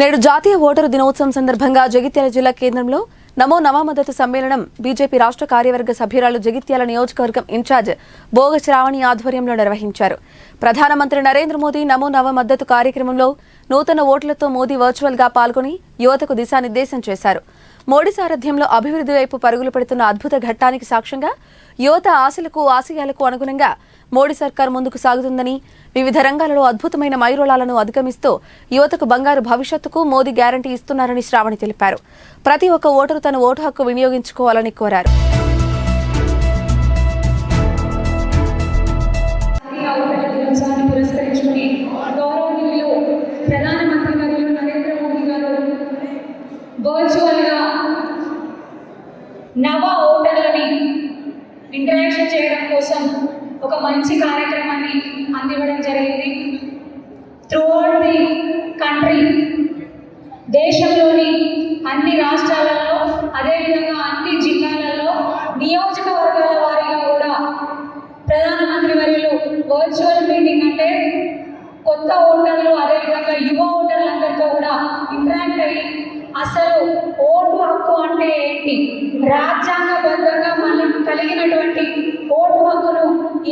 నేడు జాతీయ ఓటరు దినోత్సవం సందర్భంగా జగిత్యాల జిల్లా కేంద్రంలో నమో నవామద్దతు సమ్మేళనం బీజేపీ రాష్ట్ర కార్యవర్గ సభ్యురాలు జగిత్యాల నియోజకవర్గం ఇన్ఛార్జ్ భోగ శ్రావణి ఆధ్వర్యంలో నిర్వహించారు. ప్రధానమంత్రి నరేంద్ర మోదీ నమో నవ మద్దతు కార్యక్రమంలో నూతన ఓట్లతో మోదీ వర్చువల్గా పాల్గొని యువతకు దిశానిర్దేశం చేశారు. మోడీ సారథ్యంలో అభివృద్ధి వైపు పరుగులు పెడుతున్న అద్భుత ఘట్టానికి సాక్ష్యంగా యువత ఆశలకు ఆశయాలకు అనుగుణంగా మోడీ సర్కార్ ముందుకు సాగుతుందని వివిధ రంగాలలో అద్భుతమైన మైరోళాలను అధిగమిస్తూ యువతకు బంగారు భవిష్యత్తుకు మోదీ గ్యారంటీ ఇస్తున్నారని శ్రావణి తెలిపారు. ప్రతి ఒక్క ఓటరు తన ఓటు హక్కు వినియోగించుకోవాలని కోరారు. నవ ఓటర్లని ఇంటరాక్షన్ చేయడం కోసం ఒక మంచి కార్యక్రమాన్ని అందివ్వడం జరిగింది. త్రూఅవుట్ ది కంట్రీ దేశంలోని అన్ని రాష్ట్రాలలో అదేవిధంగా అన్ని జిల్లాలలో నియోజకవర్గాల వారీగా కూడా ప్రధానమంత్రి వర్యులు వర్చువల్ మీటింగ్ అంటే కొత్త ఓటర్లు అదేవిధంగా ఓటు హక్కు అంటే ఏంటి? రాజ్యాంగబద్ధంగా మనం కలిగినటువంటి ఓటు హక్కును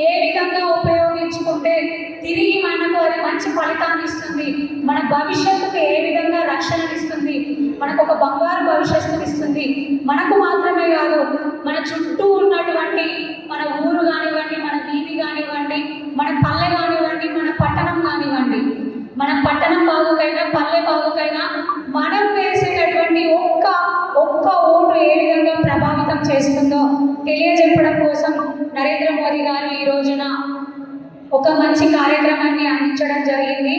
ఏ విధంగా ఉపయోగించుకుంటే తిరిగి మనకు అది మంచి ఫలితాన్ని ఇస్తుంది? మన భవిష్యత్తుకు ఏ విధంగా రక్షణ ఇస్తుంది? మనకు ఒక బంగారు భవిష్యత్తుని ఇస్తుంది? మనకు మాత్రమే కాదు మన చుట్టూ ఉన్నటువంటి మన ఊరు కానివ్వండి మన వీధి కానివ్వండి మన పల్లె కానివ్వండి మన పట్టణం కానివ్వండి మన పట్టణం బాగుకైనా బాగుకైనా చేస్తుందో తెలియజెప్పడం కోసం నరేంద్ర మోదీ గారు ఈ రోజున ఒక మంచి కార్యక్రమాన్ని అందించడం జరిగింది.